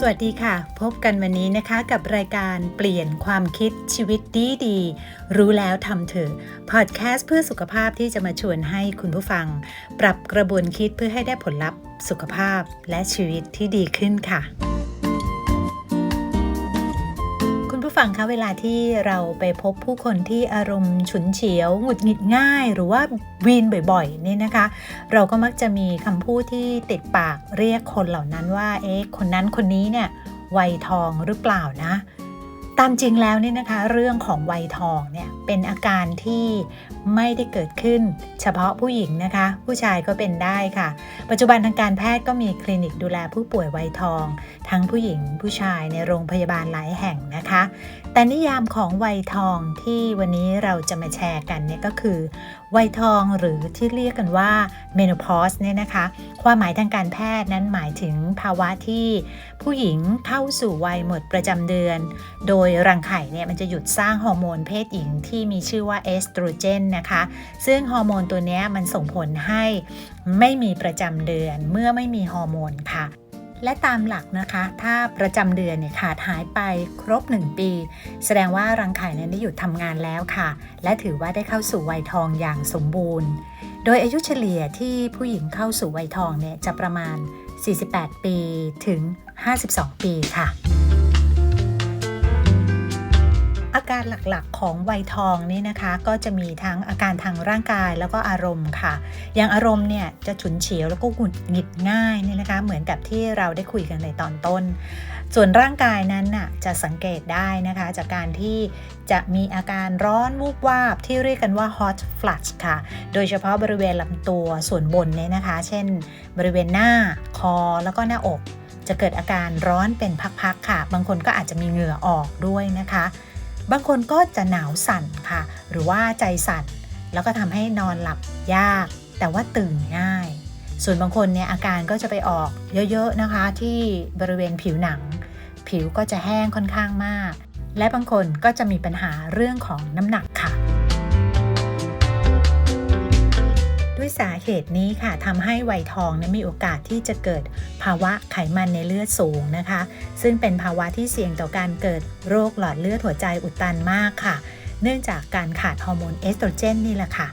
สวัสดีค่ะ พบกันวันนี้นะคะกับรายการเปลี่ยนความคิดชีวิตดีดีรู้แล้วทำเถอะพอดแคสต์เพื่อสุขภาพที่จะมาชวนให้คุณผู้ฟัง ปรับกระบวนคิดเพื่อให้ได้ผลลัพธ์สุขภาพและชีวิตที่ดีขึ้นค่ะ ฟังคะเวลาที่เราไปพบผู้คนที่อารมณ์ฉุนเฉียวหงุดหงิดง่าย หรือว่าวีนบ่อยๆนี่นะคะ เราก็มักจะมีคำพูดที่ติดปากเรียกคนเหล่านั้นว่าเอ๊ะคนนั้นคนนี้เนี่ยวัยทองหรือเปล่านะ ตามจริงแล้วเนี่ยนะคะ เรื่องของวัยทองเนี่ยเป็นอาการที่ไม่ได้เกิดขึ้น เฉพาะผู้หญิงนะคะ ผู้ชายก็เป็นได้ค่ะ ปัจจุบันทางการแพทย์ก็มีคลินิกดูแลผู้ป่วยวัยทอง ทั้งผู้หญิงผู้ชายในโรงพยาบาลหลายแห่งนะคะแต่นิยามของวัยทองที่วันนี้เราจะมาแชร์กันเนี่ยก็คือวัยทองหรือที่เรียกกันว่า menopause เนี่ยนะคะ ความหมายทางการแพทย์นั้นหมายถึงภาวะที่ผู้หญิงเข้าสู่วัยหมดประจำเดือน โดยรังไข่เนี่ยมันจะหยุดสร้างฮอร์โมนเพศหญิงที่มีชื่อว่าเอสโตรเจนนะคะ ซึ่งฮอร์โมนตัวนี้มันส่งผลให้ไม่มีประจำเดือนเมื่อไม่มีฮอร์โมนค่ะ และตามหลักนะคะ ถ้าประจำเดือนเนี่ยขาดหายไปครบ 1 ปี แสดงว่ารังไข่นั้นได้หยุดทำงานแล้วค่ะ และถือว่าได้เข้าสู่วัยทองอย่างสมบูรณ์ โดยอายุเฉลี่ยที่ผู้หญิงเข้าสู่วัยทองเนี่ยจะประมาณ 48 ปีถึง 52 ปีค่ะ อาการหลักๆของวัยทองนี่นะคะ ก็จะมีทั้งอาการทางร่างกายแล้วก็อารมณ์ค่ะ อย่างอารมณ์เนี่ยจะฉุนเฉียวแล้วก็หงุดหงิดง่ายเนี่ยนะคะ เหมือนกับที่เราได้คุยกันในตอนต้น ส่วนร่างกายนั้นน่ะจะสังเกตได้นะคะ จากการที่จะมีอาการร้อนวูบวาบที่เรียกกันว่า hot flush ค่ะ โดยเฉพาะบริเวณลำตัวส่วนบนเนี่ยนะคะ เช่น บริเวณหน้าคอแล้วก็หน้าอกจะเกิดอาการร้อนเป็นพักๆค่ะ บางคนก็อาจจะมีเหงื่อออกด้วยนะคะ บางคนก็จะหนาวสั่นค่ะ หรือว่าใจสั่น แล้วก็ทำให้นอนหลับยาก แต่ว่าตื่นง่าย ส่วนบางคนเนี่ยอาการก็จะไปออกเยอะๆนะคะ ที่บริเวณผิวหนัง ผิวก็จะแห้งค่อนข้างมาก และบางคนก็จะมีปัญหาเรื่องของน้ำหนัก ด้วยสาเหตุนี้ค่ะทำให้วัยทองนะมีโอกาสที่จะเกิดภาวะไขมันในเลือดสูงนะคะ ซึ่งเป็นภาวะที่เสี่ยงต่อการเกิดโรคหลอดเลือดหัวใจอุดตันมากค่ะ เนื่องจากการขาดฮอร์โมนเอสโตรเจนนี่แหละค่ะ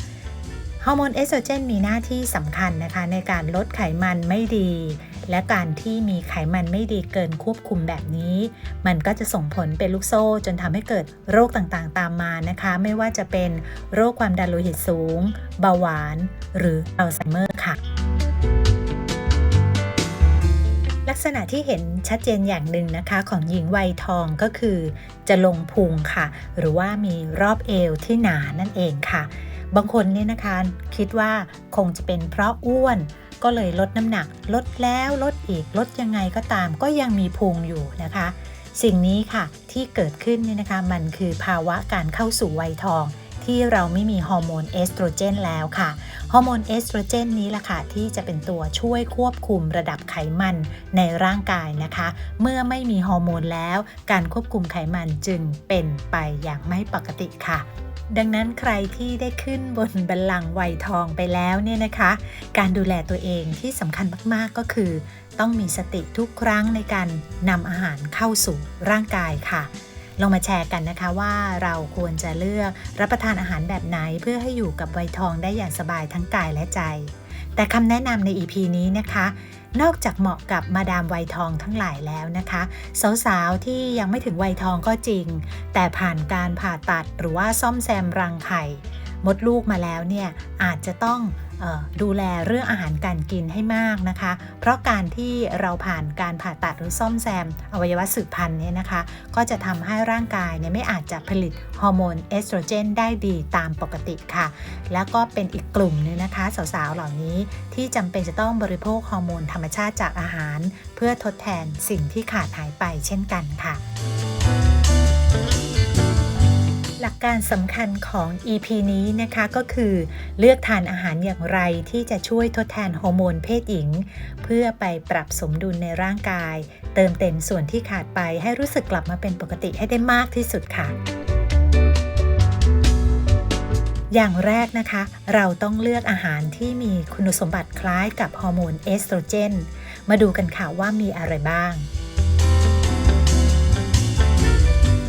ฮอร์โมนเอสโตรเจนมีหน้าที่สำคัญนะคะ ในการลดไขมันไม่ดี และการที่มีไขมันไม่ดีเกินควบคุมแบบนี้ มันก็จะส่งผลเป็นลูกโซ่จนทำให้เกิดโรคต่างๆ ตามมานะคะ ไม่ว่าจะเป็นโรคความดันโลหิตสูง เบาหวาน หรืออัลไซเมอร์ค่ะลักษณะที่เห็นชัดเจนอย่างหนึ่งนะคะของหญิงวัยทองก็คือ จะลงพุงค่ะ หรือว่ามีรอบเอวที่หนานั่นเองค่ะ บางคนเนี่ยนะคะคิดว่าคงจะเป็นเพราะอ้วน ก็เลยลดน้ำหนัก ลดแล้วลดอีกลดยังไงก็ตามก็ยังมีพุงอยู่นะคะ สิ่งนี้ค่ะที่เกิดขึ้นเนี่ยนะคะมันคือภาวะการเข้าสู่วัยทองที่เราไม่มีฮอร์โมนเอสโตรเจนแล้วค่ะ ฮอร์โมนเอสโตรเจนนี้แหละค่ะที่จะเป็นตัวช่วยควบคุมระดับไขมันในร่างกายนะคะ เมื่อไม่มีฮอร์โมนแล้ว การควบคุมไขมันจึงเป็นไปอย่างไม่ปกติค่ะ ดังนั้นใครที่ได้ขึ้นบนบัลลังก์วัยทองไปแล้วเนี่ยนะคะ การดูแลตัวเองที่สำคัญมากๆก็คือ ต้องมีสติทุกครั้งในการนำอาหารเข้าสู่ร่างกายค่ะ ลองมาแชร์กันนะคะว่าเราควรจะเลือกรับประทานอาหารแบบไหนเพื่อให้อยู่กับไวทองได้อย่างสบายทั้งกายและใจ แต่คำแนะนำใน EP นี้นะคะ นอกจากเหมาะกับมาดามวัยทองทั้งหลายแล้วนะคะ สาวๆ ที่ยังไม่ถึงวัยทองก็จริง แต่ผ่านการผ่าตัดหรือว่าซ่อมแซมรังไข่ มดลูกมาแล้วเนี่ยอาจจะต้อง ดูแลเรื่องอาหารการกินให้มากนะคะ เพราะการที่เราผ่านการผ่าตัดหรือซ่อมแซม อวัยวะสืบพันธุ์เนี่ยนะคะ ก็จะทำให้ร่างกายเนี่ยไม่อาจจะผลิตฮอร์โมนเอสโตรเจนได้ดีตามปกติค่ะ แล้วก็เป็นอีกกลุ่มหนึงนะคะ สาวๆ เหล่านี้ที่จำเป็นจะต้องบริโภคฮอร์โมนธรรมชาติจากอาหาร เพื่อทดแทนสิ่งที่ขาดหายไปเช่นกันค่ะ หลักการสำคัญของ EP นี้นะคะก็คือ เลือกทานอาหารอย่างไรที่จะช่วยทดแทนฮอร์โมนเพศหญิง เพื่อไปปรับสมดุลในร่างกาย เติมเต็มส่วนที่ขาดไปให้รู้สึกกลับมาเป็นปกติให้ได้มากที่สุดค่ะ อย่างแรกนะคะ เราต้องเลือกอาหารที่มีคุณสมบัติคล้ายกับฮอร์โมนเอสโตรเจน มาดูกันค่ะว่ามีอะไรบ้าง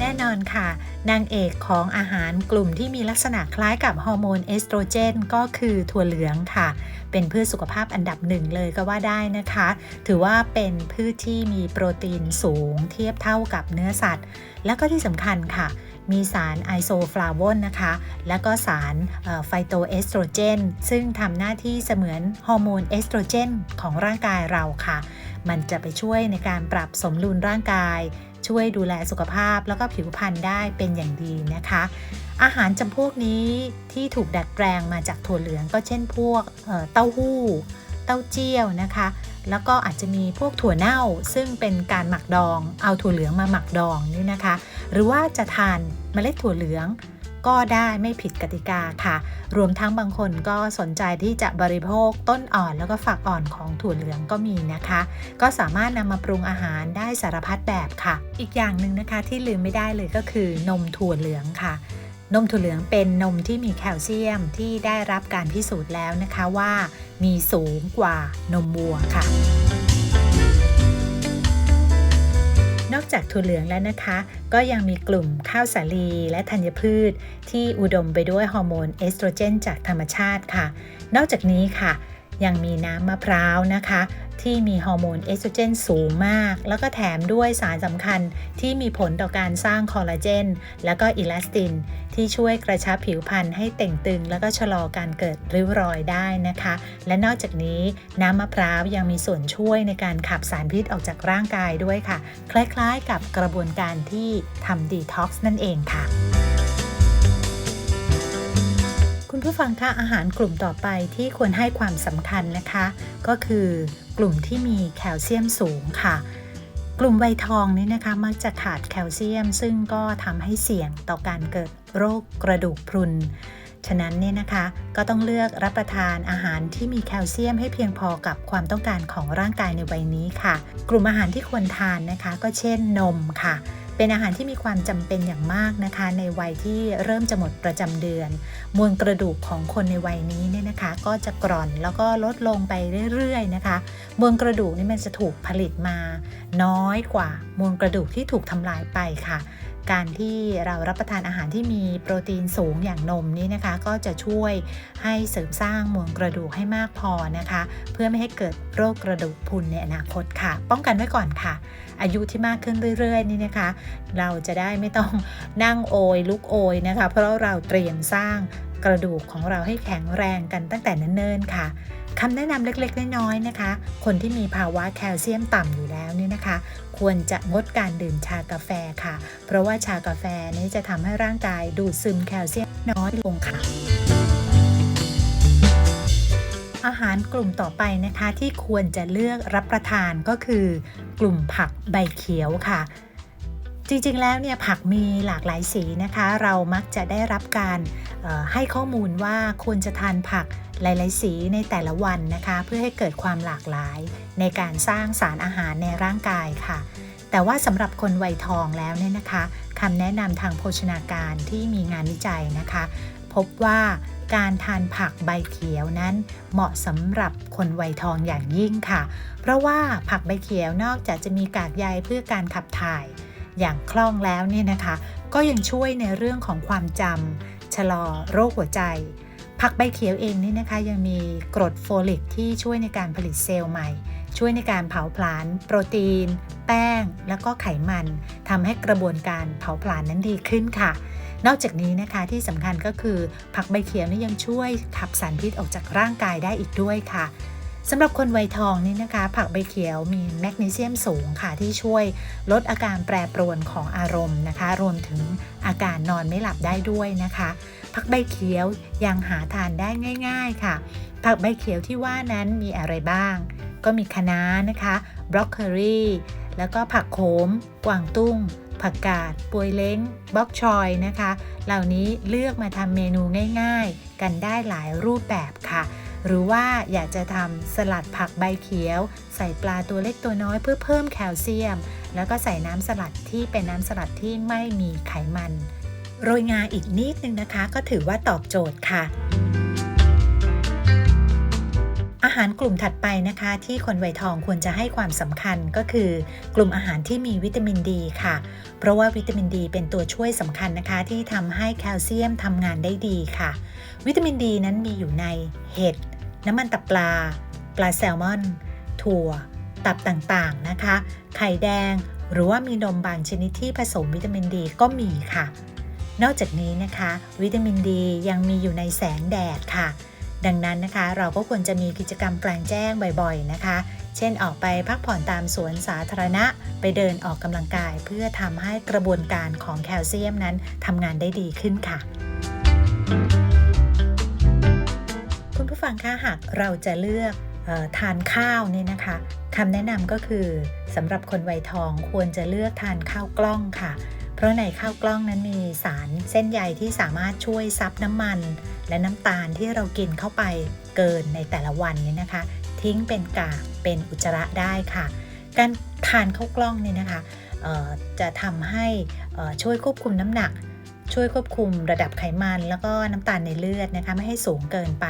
แน่นอนค่ะ นางเอกของอาหารกลุ่มที่มีลักษณะคล้ายกับฮอร์โมนเอสโตรเจน ก็คือถั่วเหลืองค่ะ เป็นพืชสุขภาพอันดับหนึ่งเลยก็ว่าได้นะคะ ถือว่าเป็นพืชที่มีโปรตีนสูงเทียบเท่ากับเนื้อสัตว์ แล้วก็ที่สำคัญค่ะ มีสารไอโซฟลาโวนนะคะ แล้วก็สารไฟโตเอสโตรเจน ซึ่งทำหน้าที่เสมือนฮอร์โมนเอสโตรเจนของร่างกายเราค่ะ มันจะไปช่วยในการปรับสมดุลร่างกาย ช่วยดูแลสุขภาพแล้วก็ผิวพรรณได้เป็นอย่างดีนะคะ อาหารจำพวกนี้ที่ถูกดัดแปลงมาจากถั่วเหลืองก็เช่นพวกเอ่อเต้าหู้ เต้าเจี้ยวนะคะ แล้วก็อาจจะมีพวกถั่วเน่าซึ่งเป็นการหมักดอง เอาถั่วเหลืองมาหมักดองนี่นะคะ หรือว่าจะทานเมล็ดถั่วเหลือง ก็ได้ไม่ผิดกติกาค่ะ รวมทั้งบางคนก็สนใจที่จะบริโภคต้นอ่อนแล้วก็ฝักอ่อนของถั่วเหลืองก็มีนะคะ ก็สามารถนำมาปรุงอาหารได้สารพัดแบบค่ะ อีกอย่างหนึ่งนะคะที่ลืมไม่ได้เลยก็คือนมถั่วเหลืองค่ะนมถั่วเหลืองเป็นนมที่มีแคลเซียมที่ได้รับการพิสูจน์แล้วนะคะว่า มีสูงกว่านมวัวค่ะ นอกจากถั่วเหลืองแล้วนะคะ ก็ยังมีกลุ่มข้าวสาลีและธัญพืช ที่อุดมไปด้วยฮอร์โมนเอสโตรเจนจากธรรมชาติค่ะ นอกจากนี้ค่ะ ยังมีน้ำมะพร้าวนะคะ ที่มีฮอร์โมนเอสโตรเจนสูงมาก แล้วก็แถมด้วยสารสำคัญที่มีผลต่อการสร้างคอลลาเจน แล้วก็อิลาสติน ที่ช่วยกระชับผิวพรรณให้เต่งตึง แล้วก็ชะลอการเกิดริ้วรอยได้นะคะ และนอกจากนี้น้ำมะพร้าวยังมีส่วนช่วยในการขับสารพิษออกจากร่างกายด้วยค่ะ คล้ายๆ กับกระบวนการที่ทำดีท็อกซ์นั่นเองค่ะ คุณผู้ฟังคะอาหารกลุ่มต่อไปที่ควรให้ความสำคัญนะคะ ก็คือกลุ่มที่มีแคลเซียมสูงค่ะ กลุ่มวัยทองนี้นะคะมักจะขาดแคลเซียม ซึ่งก็ทำให้เสี่ยงต่อการเกิดโรคกระดูกพรุน ฉะนั้นเนี่ยนะคะก็ต้องเลือกรับประทานอาหารที่มีแคลเซียมให้เพียงพอกับความต้องการของร่างกายในวัยนี้ค่ะ กลุ่มอาหารที่ควรทานนะคะ ก็เช่นนมค่ะ เป็นอาหารที่มีความจำเป็นอย่างมากนะคะ ในวัยที่เริ่มจะหมดประจำเดือน มวลกระดูกของคนในวัยนี้เนี่ยนะคะ ก็จะกร่อนแล้วก็ลดลงไปเรื่อยๆนะคะ มวลกระดูกนี่มันจะถูกผลิตมา น้อยกว่ามวลกระดูกที่ถูกทำลายไปค่ะ การที่เรารับประทานอาหารที่มีโปรตีนสูงอย่างนมนี่นะคะ ก็จะช่วยให้เสริมสร้างมวลกระดูกให้มากพอนะคะ เพื่อไม่ให้เกิดโรคกระดูกพรุนในอนาคตค่ะ ป้องกันไว้ก่อนค่ะ อายุที่มากขึ้นเรื่อยๆ นี่นะคะ เราจะได้ไม่ต้องนั่งโอยลุกโอยนะคะ เพราะเราเตรียมสร้างกระดูกของเราให้แข็งแรงกันตั้งแต่เนิ่นๆค่ะ คำแนะนำเล็กๆ น้อยๆนะคะ คนที่มีภาวะแคลเซียมต่ำอยู่แล้วเนี่ยนะคะ ควรจะงดการดื่มชากาแฟค่ะ เพราะว่าชากาแฟนี้จะทำให้ร่างกายดูดซึมแคลเซียมน้อยลงค่ะอาหารกลุ่มต่อไปนะคะที่ควรจะเลือกรับประทานก็คือกลุ่มผักใบเขียวค่ะ จริงๆ แล้วเนี่ยผักมีหลากหลายสีนะคะ เรามักจะได้รับการให้ข้อมูลว่าควรจะทานผักหลาย ๆ สีในแต่ละวันนะคะ เพื่อให้เกิดความหลากหลาย ในการสร้างสารอาหารในร่างกายค่ะ แต่ว่าสำหรับคนวัยทองแล้วเนี่ยนะคะคำแนะนำทางโภชนาการที่มีงานวิจัยนะคะ พบว่าการทานผักใบเขียวนั้น เหมาะสำหรับคนวัยทองอย่างยิ่งค่ะ เพราะว่าผักใบเขียวนอกจากจะมีกากใยเพื่อการขับถ่าย อย่างคล่องแล้วเนี่ยนะคะ ก็ยังช่วยในเรื่องของความจำชะลอโรคหัวใจ ผักใบเขียวเองนี่นะคะยังมีกรดโฟลิกที่ช่วยในการผลิตเซลล์ใหม่ ช่วยในการเผาผลาญโปรตีน แป้ง แล้วก็ไขมันทำให้กระบวนการเผาผลาญนั้นดีขึ้นค่ะนอกจากนี้นะคะที่สำคัญก็คือผักใบเขียวนี่ยังช่วยขับสารพิษออกจากร่างกายได้อีกด้วยค่ะ สำหรับคนวัยทองนี่นะคะ ผักใบเขียวมีแมกนีเซียมสูงค่ะที่ช่วยลดอาการแปรปรวนของอารมณ์นะคะ รวมถึงอาการนอนไม่หลับได้ด้วยนะคะ ผักใบเขียวยังหาทานได้ง่าย ๆค่ะ ผักใบเขียวที่ว่านั้นมีอะไรบ้าง ก็มีคะน้านะคะบรอกโคลีแล้วก็ผักโขม กวางตุ้ง ผักกาดปวยเล้งบ็อกชอยนะคะ เหล่านี้เลือกมาทำเมนูง่าย ๆ กันได้หลายรูปแบบค่ะ หรือว่าอยากจะทำสลัดผักใบเขียว ใส่ปลาตัวเล็กตัวน้อยเพื่อเพิ่มแคลเซียม แล้วก็ใส่น้ำสลัดที่เป็นน้ำสลัดที่ไม่มีไขมัน โรยงาอีกนิดนึงนะคะ ก็ถือว่าตอบโจทย์ค่ะอาหารกลุ่มถัดไปนะคะที่คนวัยทองควรจะให้ความสำคัญก็คือ กลุ่มอาหารที่มีวิตามินดีค่ะ เพราะว่าวิตามินดีเป็นตัวช่วยสำคัญนะคะ ที่ทำให้แคลเซียมทำงานได้ดีค่ะ วิตามินดีนั้นมีอยู่ในเห็ด น้ำมันตับปลา ปลาแซลมอน ถั่ว ตับต่างๆนะคะ ไข่แดง หรือว่ามีนมบางชนิดที่ผสมวิตามินดีก็มีค่ะ นอกจากนี้นะคะ วิตามินดียังมีอยู่ในแสงแดดค่ะ ดังนั้นนะคะ เราก็ควรจะมีกิจกรรมกลางแจ้งบ่อยๆนะคะ เช่นออกไปพักผ่อนตามสวนสาธารณะ ไปเดินออกกำลังกาย เพื่อทำให้กระบวนการของแคลเซียมนั้นทำงานได้ดีขึ้นค่ะ ผู้ฟังคะหากเราจะเลือกออทานข้าวเนี่ยนะคะคำแนะนำก็คือสำหรับคนวัยทองควรจะเลือกทานข้าวกล้องค่ะ เพราะในข้าวกล้องนั้นมีสารเส้นใยที่สามารถช่วยซับน้ำมัน และน้ำตาลที่เรากินเข้าไปเกินในแต่ละวันเนี่ยนะคะ ทิ้งเป็นกากเป็นอุจจาระได้ค่ะ การทานข้าวกล้องเนี่ยนะคะจะทำให้ช่วยควบคุมน้ำหนัก ช่วยควบคุมระดับไขมัน แล้วก็น้ำตาลในเลือดนะคะ ไม่ให้สูงเกินไป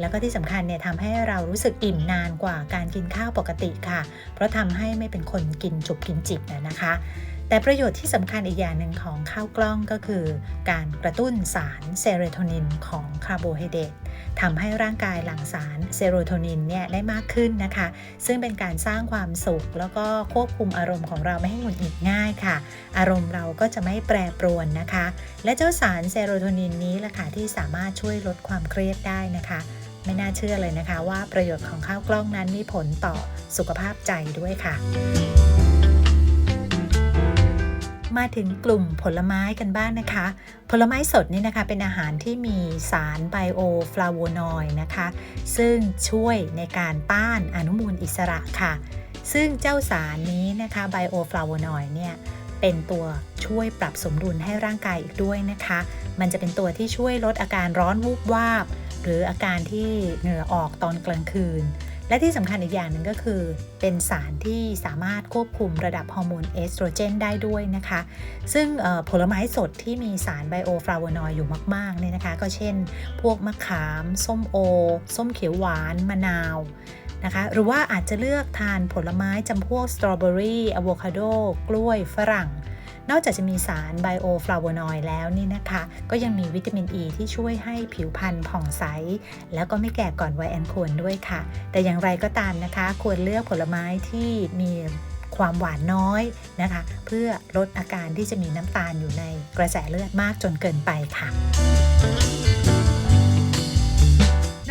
แล้วก็ที่สำคัญเนี่ยทำให้เรารู้สึกอิ่มนานกว่าการกินข้าวปกติค่ะ เพราะทำให้ไม่เป็นคนกินจุบกินจิบนะคะ แต่ประโยชน์ที่สำคัญอีกอย่างหนึ่งของข้าวกล้องก็คือ การกระตุ้นสารเซโรโทนินของคาร์โบไฮเดรตทำให้ร่างกายหลั่งสารเซโรโทนินเนี่ยได้มากขึ้นนะคะ ซึ่งเป็นการสร้างความสุข แล้วก็ควบคุมอารมณ์ของเราไม่ให้หงุดหงิดง่ายค่ะ อารมณ์เราก็จะไม่แปรปรวนนะคะ และเจ้าสารเซโรโทนินนี้แหละค่ะที่สามารถช่วยลดความเครียดได้นะคะไม่น่าเชื่อเลยนะคะว่าประโยชน์ของข้าวกล้องนั้นมีผลต่อสุขภาพใจด้วยค่ะ มาถึงกลุ่มผลไม้กันบ้างนะคะ ผลไม้สดนี่นะคะเป็นอาหารที่มีสารไบโอฟลาโวนอยด์นะคะ ซึ่งช่วยในการต้านอนุมูลอิสระค่ะ ซึ่งเจ้าสารนี้นะคะไบโอฟลาโวนอยด์เนี่ยเป็นตัวช่วยปรับสมดุลให้ร่างกายอีกด้วยนะคะ มันจะเป็นตัวที่ช่วยลดอาการร้อนวูบวาบ หรืออาการที่เหงื่อออกตอนกลางคืน และที่สำคัญอีกอย่างหนึ่งก็คือ เป็นสารที่สามารถควบคุมระดับฮอร์โมนเอสโตรเจนได้ด้วยนะคะ ซึ่งผลไม้สดที่มีสารไบโอฟลาโวนอยด์อยู่มากๆเนี่ยนะคะ ก็เช่น พวกมะขาม ส้มโอ ส้มเขียวหวาน มะนาวนะคะ หรือว่าอาจจะเลือกทานผลไม้จำพวกสตรอเบอรี่อะโวคาโด กล้วย ฝรั่ง นอกจากจะมีสารไบโอฟลาโวนอยด์แล้วนี่นะคะ ก็ยังมีวิตามินอ e ีที่ช่วยให้ผิวพรรณผ่องใส แล้วก็ไม่แก่ก่อนวัยอันควรด้วยค่ะ แต่อย่างไรก็ตามนะคะ ควรเลือกผลไม้ที่มีความหวานน้อยนะคะ เพื่อลดอาการที่จะมีน้ำตาลอยู่ในกระแสเลือดมากจนเกินไปค่ะ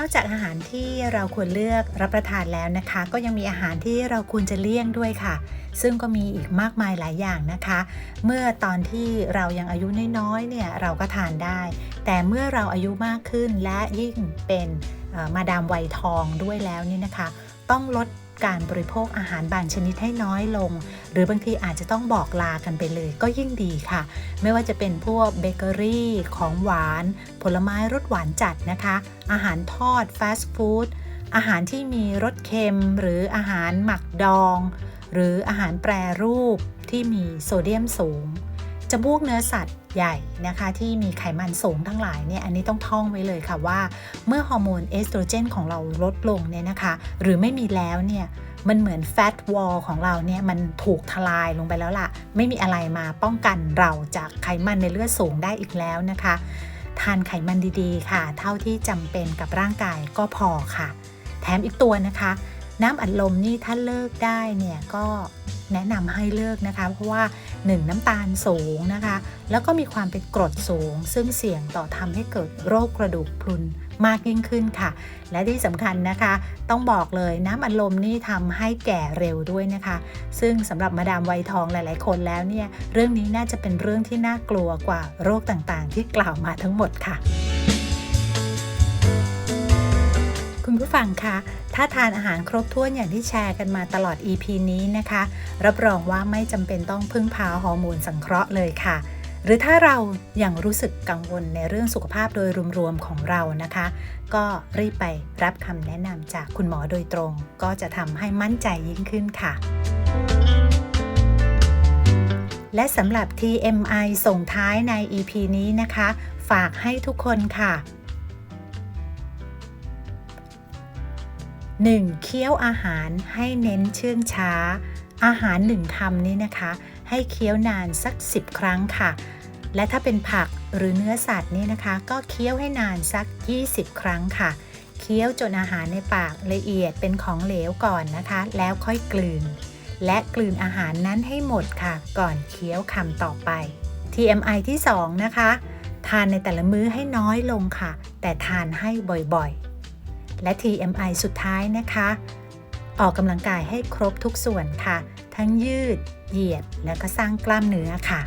อกจากอาหารที่เราควรเลือกรับประทานแล้วนะคะ ก็ยังมีอาหารที่เราควรจะเลี่ยงด้วยค่ะ ซึ่งก็มีอีกมากมายหลายอย่างนะคะ เมื่อตอนที่เรายังอายุน้อยๆเนี่ยเราก็ทานได้ แต่เมื่อเราอายุมากขึ้นและยิ่งเป็นมาดามวัยทองด้วยแล้วนี่นะคะ ต้องลด การบริโภคอาหารบางชนิดให้น้อยลง หรือบางทีอาจจะต้องบอกลากันไปเลยก็ยิ่งดีค่ะ ไม่ว่าจะเป็นพวกเบเกอรี่ของหวาน ผลไม้รสหวานจัดนะคะ อาหารทอดฟาสต์ฟู้ดอาหารที่มีรสเค็ม หรืออาหารหมักดอง หรืออาหารแปรรูปที่มีโซเดียมสูงจำพวกเนื้อสัตว์ ใหญ่นะคะที่มีไขมันสูงทั้งหลายเนี่ยอันนี้ต้องท่องไว้เลยค่ะว่า เมื่อฮอร์โมนเอสโตรเจนของเราลดลงเนี่ยนะคะ หรือไม่มีแล้วเนี่ยมันเหมือนแฟตวอลของเราเนี่ยมันถูกทลายลงไปแล้วล่ะ ไม่มีอะไรมาป้องกันเราจากไขมันในเลือดสูงได้อีกแล้วนะคะ ทานไขมันดีๆ ค่ะ เท่าที่จำเป็นกับร่างกายก็พอค่ะ แถมอีกตัวนะคะ น้ำอัดลมนี่ถ้าเลิกได้เนี่ยก็แนะนำให้เลิกนะคะ เพราะว่า 1 น้ำตาลสูงนะคะ แล้วก็มีความเป็นกรดสูง ซึ่งเสี่ยงต่อทำให้เกิดโรคกระดูกพรุนมากยิ่งขึ้นค่ะ และที่สำคัญนะคะ ต้องบอกเลยน้ำอัดลมนี่ทำให้แก่เร็วด้วยนะคะ ซึ่งสำหรับมาดามวัยทองหลาย ๆ คนแล้วเนี่ย เรื่องนี้น่าจะเป็นเรื่องที่น่ากลัวกว่าโรคต่างๆ ที่กล่าวมาทั้งหมดค่ะ คุณผู้ฟังคะ ถ้าทานอาหารครบถ้วนอย่างที่แชร์กันมาตลอด EP นี้นะคะ รับรองว่าไม่จำเป็นต้องพึ่งพาฮอร์โมนสังเคราะห์เลยค่ะ หรือถ้าเรายัางรู้สึกกังวลในเรื่องสุขภาพโดยรวมๆของเรานะคะ ก็รีบไปรับคำแนะนำจากคุณหมอโดยตรง ก็จะทำให้มั่นใจยิ่งขึ้นค่ะและสำหรับ TMI ส่งท้ายใน EP นี้นะคะ ฝากให้ทุกคนค่ะ 1. เคี้ยวอาหารให้เน้นเชื่องช้า อาหาร1คำนี้นะคะ ให้เคี้ยวนานสัก 10 ครั้งค่ะ และถ้าเป็นผักหรือเนื้อสัตว์นี่นะคะ ก็เคี้ยวให้นานสัก 20 ครั้งค่ะ เคี้ยวจนอาหารในปากละเอียดเป็นของเหลวก่อนนะคะ แล้วค่อยกลืน และกลืนอาหารนั้นให้หมดค่ะ ก่อนเคี้ยวคำต่อไป TMI ที่ 2 นะคะ ทานในแต่ละมื้อให้น้อยลงค่ะ แต่ทานให้บ่อยๆ และ TMI สุดท้ายนะคะ ออกกำลังกายให้ครบทุกส่วนค่ะ ทั้งยืด เหยียด แล้วก็สร้างกล้ามเนื้อค่ะ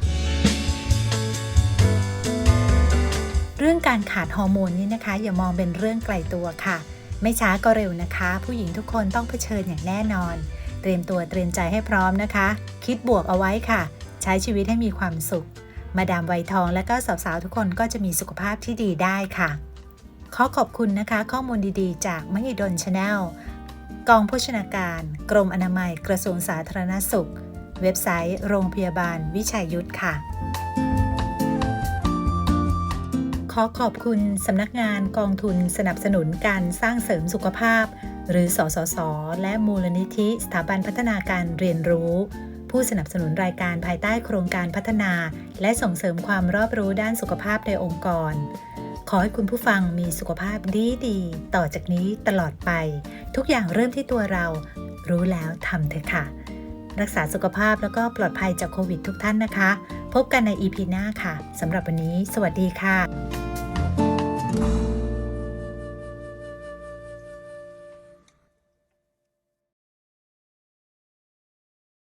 เรื่องการขาดฮอร์โมนนี่นะคะ อย่ามองเป็นเรื่องไกลตัวค่ะ ไม่ช้าก็เร็วนะคะ ผู้หญิงทุกคนต้องเผชิญอย่างแน่นอน เตรียมตัวเตรียมใจให้พร้อมนะคะ คิดบวกเอาไว้ค่ะ ใช้ชีวิตให้มีความสุข มาดามไวทองและก็สาวๆทุกคนก็จะมีสุขภาพที่ดีได้ค่ะ ขอขอบคุณนะคะข้อมูลดีๆ จากมหิดลชาแนลกองโภชนาการ กรมอนามัยกระทรวงสาธารณสุข เว็บไซต์ โรงพยาบาลวิชัยยุทธค่ะ ขอขอบคุณสำนักงานกองทุนสนับสนุนการสร้างเสริมสุขภาพ หรือสสส และมูลนิธิสถาบันพัฒนาการเรียนรู้ ผู้สนับสนุนรายการภายใต้โครงการพัฒนา และส่งเสริมความรอบรู้ด้านสุขภาพในองค์กร ขอให้คุณผู้ฟังมีสุขภาพดีดีต่อจากนี้ตลอดไป ทุกอย่างเริ่มที่ตัวเรา รู้แล้วทำเถอะค่ะ รักษาสุขภาพแล้วก็ปลอดภัยจากโควิดทุกท่านนะคะ พบกันใน EP หน้าค่ะสำหรับวันนี้ สวัสดีค่ะ